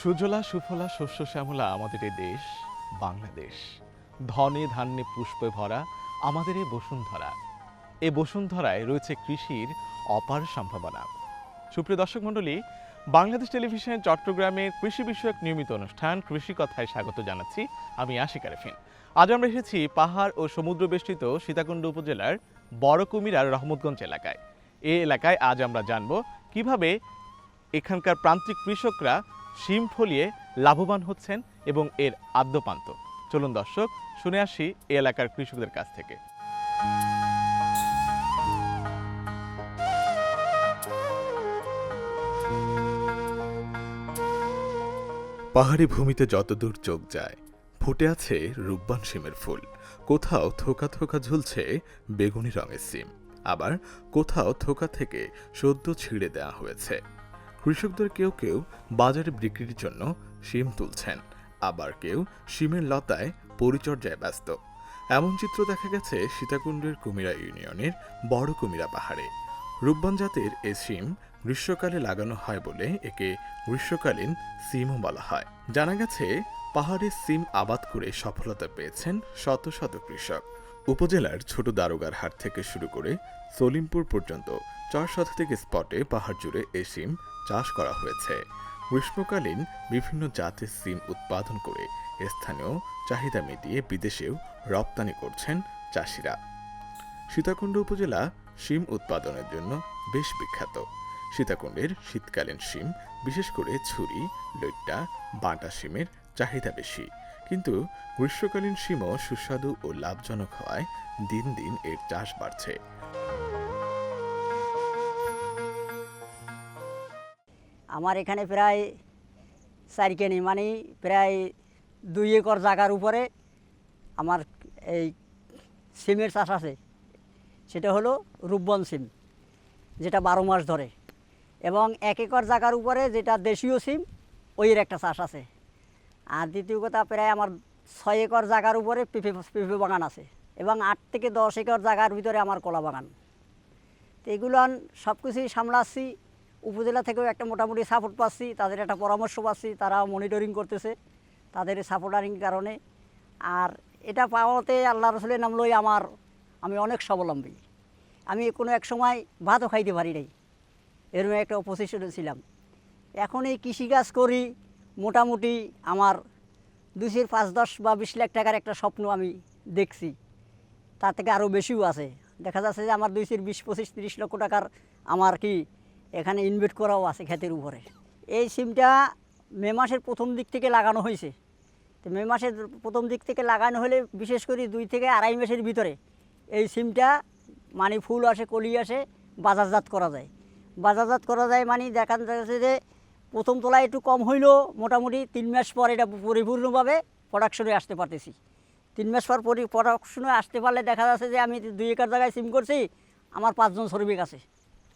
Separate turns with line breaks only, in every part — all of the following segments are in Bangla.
সুজলা, সুফলা, শস্য শ্যামলা আমাদের এই দেশ, বাংলাদেশ। ধনে ধান্যে পুষ্পে ভরা আমাদের এই বসুন্ধরা। এ বসুন্ধরায় রয়েছে কৃষির অপার সম্ভাবনা। সুপ্রিয় দর্শক মণ্ডলী, বাংলাদেশ টেলিভিশনের চট্টগ্রামের কৃষি বিষয়ক নিয়মিত অনুষ্ঠান কৃষি কথায় স্বাগত জানাচ্ছি আমি আশিক আরেফিন। আজ আমরা এসেছি পাহাড় ও সমুদ্র বেষ্টিত সীতাকুণ্ড উপজেলার বড় কুমিরার রহমতগঞ্জ এলাকায়। এ এলাকায় আজ আমরা জানব কীভাবে এখানকার প্রান্তিক কৃষকরা শিম ফলিয়ে লাভবান হচ্ছেন এবং এর আদ্যপান্ত। চলুন দর্শক, শুনে আসি এই এলাকার কৃষকদের কাছ থেকে। পাহাড়ি ভূমিতে যতদূর চোখ যায়, ফুটে আছে রূপবান সিমের ফুল। কোথাও থোকা থোকা ঝুলছে বেগুনি রঙের সিম আবার কোথাও থোকা থেকে সদ্য ছিঁড়ে দেওয়া হয়েছে। কৃষকদের কেউ কেউ বাজারে বিক্রির জন্য শিম তুলছেন। আবার কেউ শিমের লতায় পরিচর্যায় ব্যস্ত। এমন চিত্র দেখা গেছে সীতাকুণ্ডের কুমিরা ইউনিয়নের বড় কুমিরা পাহাড়ে। রূপবান জাতের এ সিম গ্রীষ্মকালে লাগানো হয় বলে একে গ্রীষ্মকালীন সিমও বলা হয়। জানা গেছে, পাহাড়ে সিম আবাদ করে সফলতা পেয়েছেন শত শত কৃষক। উপজেলার ছোট দারোগার হাট থেকে শুরু করে সলিমপুর পর্যন্ত চার শতাধিক স্পটে পাহাড় জুড়ে এ সিম চাষ করা হয়েছে। গ্রীষ্মকালীন বিভিন্ন জাতের সিম উৎপাদন করে স্থানীয় চাহিদা মিটিয়ে বিদেশেও রপ্তানি করছেন চাষিরা। সীতাকুণ্ড উপজেলা শিম উৎপাদনের জন্য বেশ বিখ্যাত। সীতাকুণ্ডের শীতকালীন শিম বিশেষ করে ছুরি, লইট্টা, বাটা শিমের চাহিদা বেশি। কিন্তু গ্রীষ্মকালীন শিমও সুস্বাদু ও লাভজনক হওয়ায় দিন দিন এর চাষ বাড়ছে।
আমার এখানে প্রায় চার কেনি মানে প্রায় দুই একর জায়গার উপরে আমার এই সিমের চাষ আছে। সেটা হলো রূপবন সিম, যেটা বারো মাস ধরে। এবং এক একর জায়গার উপরে যেটা দেশীয় সিম, ওইয়ের একটা চাষ আছে। আর দ্বিতীয় কথা প্রায় আমার ছয় একর জায়গার উপরে পেঁপে পেঁপে বাগান আছে এবং আট থেকে দশ একর জায়গার ভিতরে আমার কলা বাগান। তো এগুলো সব কিছুই সামলাচ্ছি, উপজেলা থেকেও একটা মোটামুটি সাপোর্ট পাচ্ছি, তাদের একটা পরামর্শ পাচ্ছি, তারা মনিটরিং করতেছে তাদের সাপোর্টারিং কারণে। আর এটা পাওয়াতে আল্লাহ রসুলের নাম লই আমার, আমি অনেক স্বাবলম্বী। আমি কোনো এক সময় ভাতও খাইতে পারি নাই। এরকম একটা পজিশনে ছিলাম। এখন এই কৃষিকাজ করি মোটামুটি আমার দুশোর পাঁচ, দশ বা বিশ লাখ টাকার একটা স্বপ্ন আমি দেখছি। তার থেকে আরও বেশিও আছে। দেখা যাচ্ছে যে আমার দুইশোর বিশ, পঁচিশ, তিরিশ লক্ষ টাকার আমার কি এখানে ইনভেস্ট করাও আছে ক্ষেতের উপরে। এই সিমটা মে মাসের প্রথম দিক থেকে লাগানো হয়েছে। তো মে মাসের প্রথম দিক থেকে লাগানো হলে বিশেষ করে দুই থেকে আড়াই মাসের ভিতরে এই সিমটা মানে ফুল আসে, কলি আসে, বাজারজাত করা যায়। বাজারজাত করা যায় মানে দেখা যাচ্ছে যে প্রথম তোলায় একটু কম হইলেও মোটামুটি তিন মাস পর এটা পরিপূর্ণভাবে প্রোডাকশনে আসতে পারতেছি। তিন মাস পর পরি প্রোডাকশনে আসতে পারলে দেখা যাচ্ছে যে আমি দুই একর জায়গায় সিম করছি, আমার পাঁচজন শ্রমিক আছে।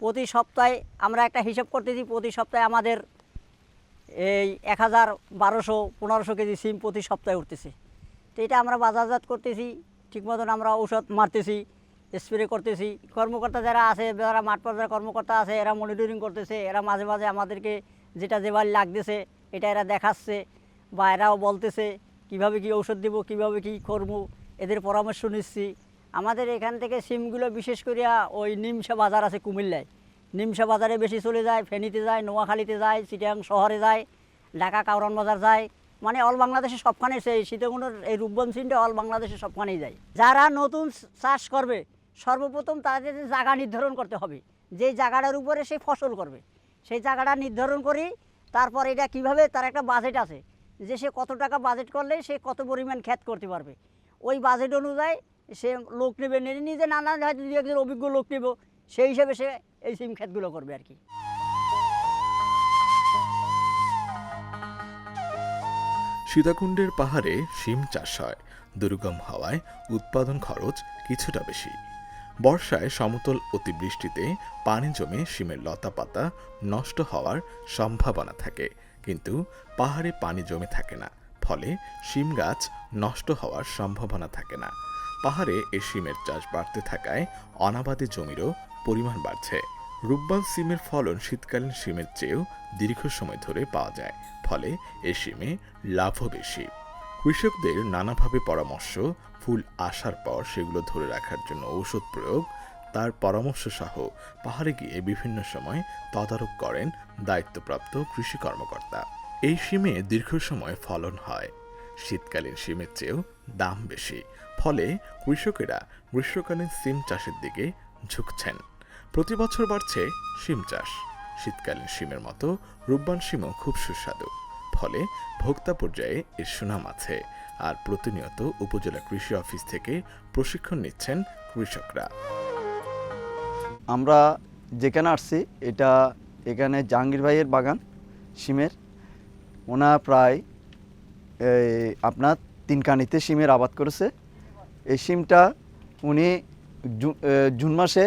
প্রতি সপ্তাহে আমরা একটা হিসাব করতেছি, প্রতি সপ্তাহে আমাদের এই এক হাজার বারোশো, পনেরোশো কেজি সিম প্রতি সপ্তাহে উঠতেছে। তো এটা আমরা বাজারজাত করতেছি ঠিক মতন আমরা ঔষধ মারতেছি স্প্রে করতেছি। কর্মকর্তা যারা আছে, যারা মাঠ পর্যায়ের কর্মকর্তা আছে, এরা মনিটরিং করতেছে, এরা মাঝে মাঝে আমাদেরকে যেটা যেবার লাগতেছে, এটা এরা দেখাচ্ছে বা এরাও বলতেছে, কীভাবে কি ঔষধ দেবো, কীভাবে কি করব, এদের পরামর্শ নিচ্ছি। আমাদের এখান থেকে সিমগুলো বিশেষ করিয়া ওই নিমসা বাজার আছে কুমিল্লায়। নিমসা বাজারে বেশি চলে যায়, ফেনীতে যায়, নোয়াখালীতে যায়, চিটাং শহরে যায়, ঢাকা কাউরান বাজার যায়। মানে অল বাংলাদেশে সবখানে সেই সীতাকুণ্ডর এই রূপবন সিমটা অল বাংলাদেশে সবখানেই যায়। যারা নতুন চাষ করবে, সর্বপ্রথম তাদের জায়গা নির্ধারণ করতে হবে। যে জায়গাটার উপরে সে ফসল করবে। সেই জায়গাটা নির্ধারণ করি, তারপর এটা কীভাবে, তার একটা বাজেট আছে। যে সে কত টাকা বাজেট করলে সে কত পরিমাণ খ্যাত করতে পারবে। ওই বাজেট অনুযায়ী সে লোক নেবে, নিজে নানা হয়তো দু একজন অভিজ্ঞ লোক নেব। সেই হিসেবে সে এই সিম খ্যাতগুলো করবে আর কি।
সীতাকুণ্ডের পাহাড়ে শিম চাষ হয়। দুর্গম হওয়ায় উৎপাদন খরচ কিছুটা বেশি। বর্ষায় সমতল অতিবৃষ্টিতে পানি জমে শিমের লতা পাতা নষ্ট হওয়ার সম্ভাবনা থাকে, কিন্তু পাহাড়ে পানি জমে থাকে না, ফলে শিম গাছ নষ্ট হওয়ার সম্ভাবনা থাকে না। পাহাড়ে এ শিমের চাষ বাড়তে থাকায় অনাবাদী জমিরও পরিমাণ বাড়ছে। রূপবান সিমের ফলন শীতকালীন সিমের চেয়েও দীর্ঘ সময় ধরে পাওয়া যায়, ফলে এ সিমে লাভও বেশি। কৃষকদের নানাভাবে পরামর্শ, ফুল আসার পর সেগুলো ধরে রাখার জন্য ঔষধ প্রয়োগ, তার পরামর্শ সহ পাহাড়ে গিয়ে বিভিন্ন সময় তদারক করেন দায়িত্বপ্রাপ্ত কৃষি কর্মকর্তা। এই সিমে দীর্ঘ সময় ফলন হয়। শীতকালীন সিমের চেয়েও দাম বেশি। ফলে কৃষকেরা গ্রীষ্মকালীন সিম চাষের দিকে ঝুঁকছেন। প্রতি বছর বাড়ছে সিম চাষ। শীতকালীন সিমের মতো রূপবান সিমও খুব সুস্বাদু। ফলে ভোক্তা পর্যায়ে এর সুনাম আছে আর প্রতিনিয়ত উপজেলা কৃষি অফিস থেকে প্রশিক্ষণ নিচ্ছেন কৃষকরা।
আমরা যেখানে আসছি, এটা এখানে জাহাঙ্গীর ভাইয়ের বাগান সিমের ওনা প্রায় আপনার তিনকানিতে সিমের আবাদ করেছে। এই সিমটা উনি জুন মাসে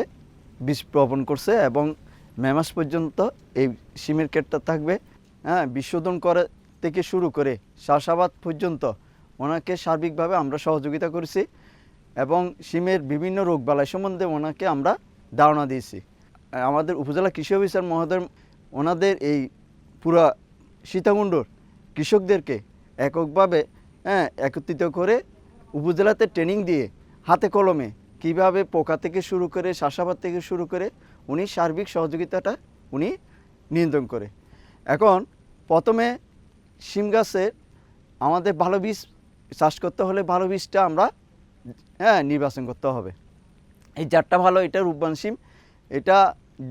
বীজ বপন করছে এবং মে মাস পর্যন্ত এই সিমের ক্ষেতটা থাকবে। হ্যাঁ বিশোধন করে থেকে শুরু করে চাষাবাদ পর্যন্ত ওনাকে সার্বিকভাবে আমরা সহযোগিতা করেছি এবং সিমের বিভিন্ন রোগবালাই সম্বন্ধে ওনাকে আমরা ধারণা দিয়েছি। আমাদের উপজেলা কৃষি অফিসার মহোদয় ওনাদের এই পুরা সীতাকুণ্ডর কৃষকদেরকে এককভাবে হ্যাঁ একত্রিত করে উপজেলাতে ট্রেনিং দিয়ে হাতে কলমে কীভাবে পোকা থেকে শুরু করে চাষাবাদ থেকে শুরু করে উনি সার্বিক সহযোগিতাটা উনি নিয়ন্ত্রণ করে। এখন প্রথমে সিম গাছের আমাদের ভালো বীজ চাষ করতে হলে ভালো বীজটা আমরা হ্যাঁ নির্বাচন করতে হবে। এই জাতটা ভালো, এটা রূপবান সিম এটা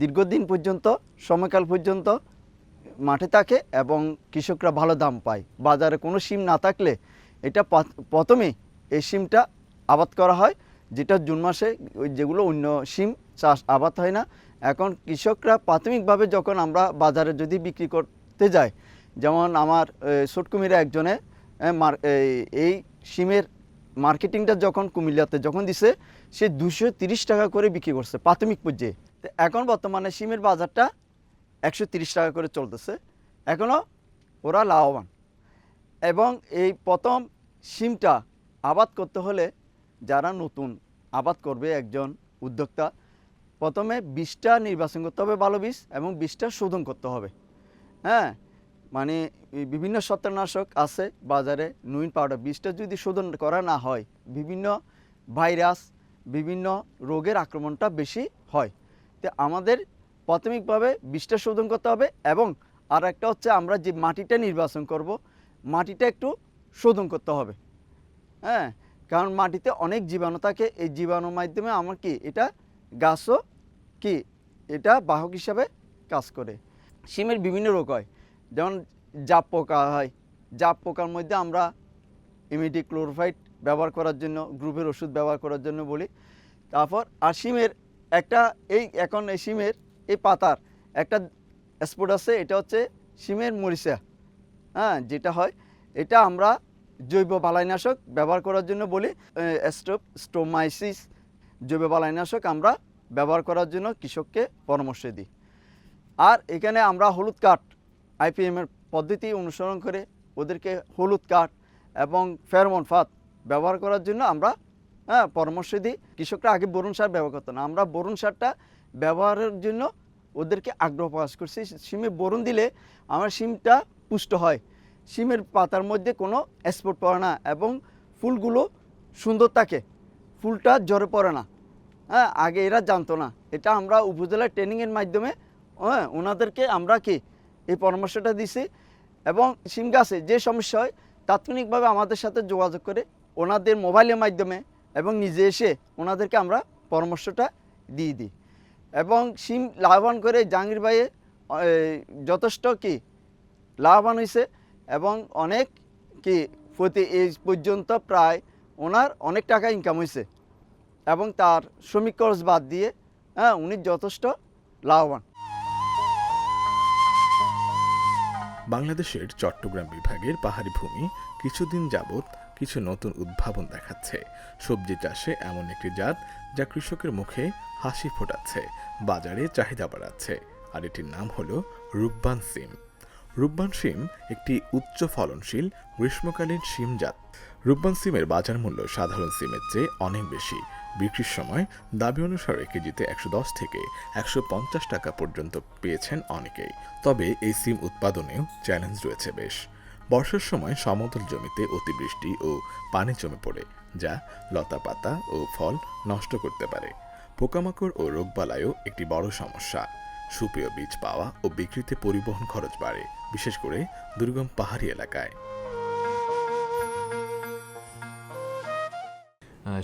দীর্ঘদিন পর্যন্ত, সময়কাল পর্যন্ত মাঠে থাকে এবং কৃষকরা ভালো দাম পায়। বাজারে কোনো সিম না থাকলে এটা প্রথমে এই সিমটা আবাদ করা হয়, যেটা জুন মাসে ওই যেগুলো অন্য সিম চাষ আবাদ হয় না। এখন কৃষকরা প্রাথমিকভাবে যখন আমরা বাজারে যদি বিক্রি করতে যাই যেমন আমার ছোটকুমিরা একজনে এই- সিমের মার্কেটিংটা যখন কুমিল্লাতে যখন দিছে, সে দুশো টাকা করে বিক্রি করছে প্রাথমিক পর্যায়ে। এখন বর্তমানে সিমের বাজারটা একশো টাকা করে চলতেছে। এখনও ওরা লাভবান। এবং এই প্রথম সিমটা আবাদ করতে হলে যারা নতুন আবাদ করবে একজন উদ্যোক্তা, প্রথমে বীজটা নির্বাচন করতে হবে ভালো বীজ এবং বীজটা শোধন করতে হবে। হ্যাঁ? মানে বিভিন্ন ছত্রনাশক আছে বাজারে, নুইন পাউডার বীজটা যদি শোধন করা না হয়, বিভিন্ন ভাইরাস, বিভিন্ন রোগের আক্রমণটা বেশি হয়। তো আমাদের প্রাথমিকভাবে বীজটা শোধন করতে হবে এবং আর একটা হচ্ছে আমরা যে মাটিটা নির্বাচন করব, মাটিটা একটু শোধন করতে হবে। হ্যাঁ কারণ মাটিতে অনেক জীবাণু থাকে, এই জীবাণুর মাধ্যমে আমার কি, এটা গাছও কি, এটা বাহক হিসাবে কাজ করে। সিমের বিভিন্ন রোগ হয়। যেমন জাপ পোকা হয়, জাপ পোকার মধ্যে আমরা ইমিডি ক্লোরোফাইট ব্যবহার করার জন্য, গ্রুপের ওষুধ ব্যবহার করার জন্য বলি। তারপর আর সিমের একটা এই, এখন এই সিমের এই পাতার একটা স্পট আছে, এটা হচ্ছে সিমের মরিচা। হ্যাঁ যেটা হয়, এটা আমরা জৈব বালাইনাশক ব্যবহার করার জন্য বলি। স্টোপ, স্টোমাইসিস, জৈব বালাইনাশক আমরা ব্যবহার করার জন্য কৃষককে পরামর্শ দিই। আর এখানে আমরা হলুদ কাঠ আইপিএমের পদ্ধতি অনুসরণ করে ওদেরকে হলুদ কাঠ এবং ফেরমন ফাত ব্যবহার করার জন্য আমরা হ্যাঁ পরামর্শ দিই। কৃষকরা আগে বরুণ সার ব্যবহার করতো না। আমরা বরুণ সারটা ব্যবহারের জন্য ওদেরকে আগ্রহ প্রকাশ করছি। সিমে বরুণ দিলে আমার সিমটা পুষ্ট হয়। সিমের পাতার মধ্যে কোনো স্পট পড়ে না এবং ফুলগুলো সুন্দর থাকে। ফুলটা জ্বরে পড়ে না। হ্যাঁ আগে এরা জানতো না। এটা আমরা উপজেলা ট্রেনিংয়ের মাধ্যমে হ্যাঁ ওনাদেরকে আমরা কি এই পরামর্শটা দিছি এবং সিম গাছে যে সমস্যা হয়, তাৎক্ষণিকভাবে আমাদের সাথে যোগাযোগ করে ওনাদের মোবাইলের মাধ্যমে এবং নিজে এসে ওনাদেরকে আমরা পরামর্শটা দিয়ে দিই। এবং সিম লাভবান করে জাহাঙ্গীর ভাইয়ে যথেষ্ট কি লাভবান হয়েছে এবং অনেক কি প্রতি এই পর্যন্ত প্রায় ওনার অনেক টাকা ইনকাম হয়েছে এবং তার শ্রমিক খরচ বাদ দিয়ে হ্যাঁ উনি যথেষ্ট লাভবান।
বাংলাদেশের চট্টগ্রাম বিভাগের পাহাড়ি ভূমি কিছুদিন যাবৎ কিছু নতুন উদ্ভাবন দেখাচ্ছে। সবজি চাষে এমন একটি জাত যা কৃষকের মুখে হাসি ফোটাচ্ছে, বাজারে চাহিদা বাড়াচ্ছে, আর এটির নাম হলো রূপবান সিম। রূপবান সিম একটি উচ্চ ফলনশীল, গ্রীষ্মকালীন সিম জাত। রূপবান সিমের বাজার মূল্য সাধারণ সিমের চেয়ে অনেক বেশি বিক্রির সময় দাবি অনুসারে কেজিতে একশো দশ থেকে একশো পঞ্চাশ টাকা পর্যন্ত পেয়েছেন অনেকেই। তবে এই সিম উৎপাদনেও চ্যালেঞ্জ রয়েছে বেশ। বর্ষার সময় সমতল জমিতে অতিবৃষ্টি ও পানি জমে পড়ে, যা লতাপাতা ও ফল নষ্ট করতে পারে। পোকামাকড় ও রোগবালাইও একটি বড় সমস্যা। সুপ্রিয় বীজ পাওয়া ও বিক্রিতে পরিবহন খরচ বাড়ে, বিশেষ করে দুর্গম পাহাড়ি এলাকায়।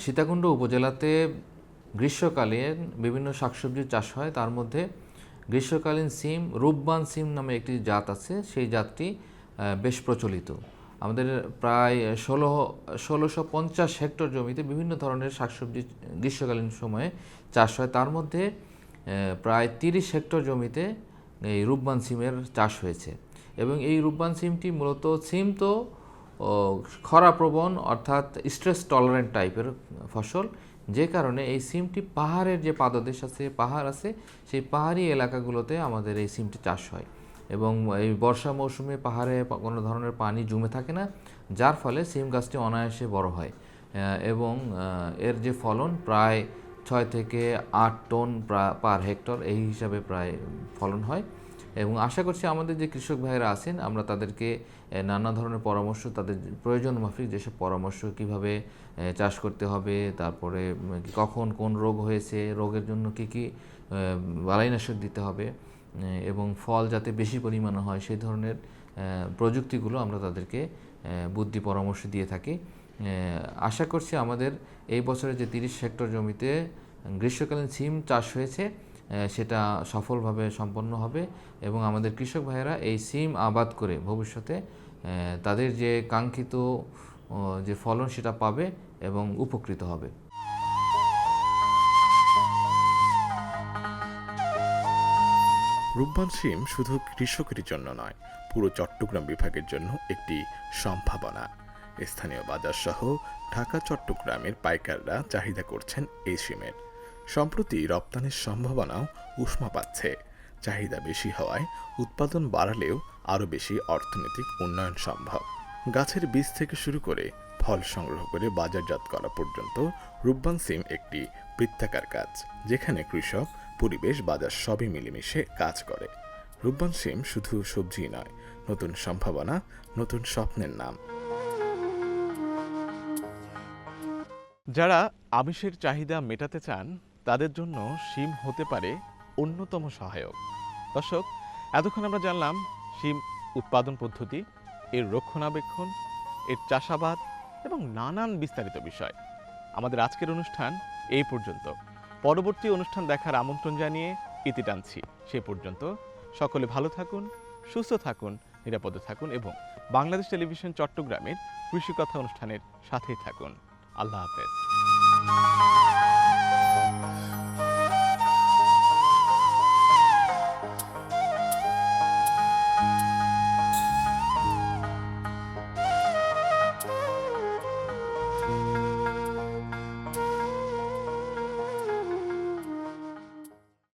সীতাকুণ্ড উপজেলাতে গ্রীষ্মকালীন বিভিন্ন শাকসবজির চাষ হয়। তার মধ্যে গ্রীষ্মকালীন সিম রূপবান সিম নামে একটি জাত আছে। সেই জাতটি বেশ প্রচলিত। আমাদের প্রায় ষোলো, ষোলোশো পঞ্চাশ হেক্টর জমিতে বিভিন্ন ধরনের শাকসবজি গ্রীষ্মকালীন সময়ে চাষ হয়। তার মধ্যে প্রায় তিরিশ হেক্টর জমিতে এই রূপবান সিমের চাষ হয়েছে। এবং এই রূপবান সিমটি মূলত সিম তো খরাপ্রবণ অর্থাৎ স্ট্রেস টলারেন্ট টাইপের ফসল, যে কারণে এই সিমটি পাহাড়ের যে পাদদেশ আছে, পাহাড় আছে, সেই পাহাড়ি এলাকাগুলোতে আমাদের এই সিমটি চাষ হয়। এবং এই বর্ষা মৌসুমে পাহাড়ে কোনো ধরনের পানি জমে থাকে না, যার ফলে সিম গাছটি অনায়াসে বড় হয়। এবং এর যে ফলন প্রায় ছয় থেকে আট টন পার হেক্টর, এই হিসাবে প্রায় ফলন হয়। এবং আশা করছি আমাদের যে কৃষক ভাইয়েরা আছেন, আমরা তাদেরকে নানা ধরনের পরামর্শ, তাদের প্রয়োজন মাফিক যেসব পরামর্শ, কীভাবে চাষ করতে হবে, তারপরে কখন কোন রোগ হয়েছে, রোগের জন্য কি কি বালাইনাশক দিতে হবে এবং ফল যাতে বেশি পরিমাণে হয়, সেই ধরনের প্রযুক্তিগুলো আমরা তাদেরকে বুদ্ধি পরামর্শ দিয়ে থাকি। আশা করছি আমাদের এই বছরে যে তিরিশ হেক্টর জমিতে, গ্রীষ্মকালীন সিম চাষ হয়েছে সেটা সফলভাবে সম্পন্ন হবে এবং আমাদের কৃষক ভাইয়েরা এই সিম আবাদ করে ভবিষ্যতে তাদের যে কাঙ্ক্ষিত যে ফলন সেটা পাবে এবং উপকৃত হবে।
রূপবান সিম শুধু কৃষকের জন্য নয়, পুরো চট্টগ্রাম বিভাগের জন্য একটি সম্ভাবনা। স্থানীয় বাজার সহ ঢাকা চট্টগ্রামের পাইকাররা চাহিদা করছেন এই সিমের। সম্প্রতি রপ্তানির সম্ভাবনাও উষ্মা পাচ্ছে। চাহিদা বেশি হওয়ায় উৎপাদন বাড়ালেও আরও বেশি অর্থনৈতিক উন্নয়ন সম্ভব। গাছের বীজ থেকে শুরু করে ফল সংগ্রহ করে বাজারজাত করা পর্যন্ত রূপবান সিম একটি বৃত্তাকার কাজ যেখানে কৃষক, পরিবেশ, বাজার সবই মিলেমিশে কাজ করে। রূপবান সিম শুধু সবজি নয়, নতুন সম্ভাবনা, নতুন স্বপ্নের নাম। যারা আমিষের চাহিদা মেটাতে চান তাদের জন্য সিম হতে পারে অন্যতম সহায়ক। দর্শক, এতক্ষণ আমরা জানলাম সিম উৎপাদন পদ্ধতি, এর রক্ষণাবেক্ষণ, এর চাষাবাদ এবং নানান বিস্তারিত বিষয়। আমাদের আজকের অনুষ্ঠান এই পর্যন্ত। পরবর্তী অনুষ্ঠান দেখার আমন্ত্রণ জানিয়ে ইতি টানছি। সে পর্যন্ত সকলে ভালো থাকুন, সুস্থ থাকুন, নিরাপদে থাকুন এবং বাংলাদেশ টেলিভিশন চট্টগ্রামের কৃষিকথা অনুষ্ঠানের সাথেই থাকুন। আল্লাহ হাফেজ।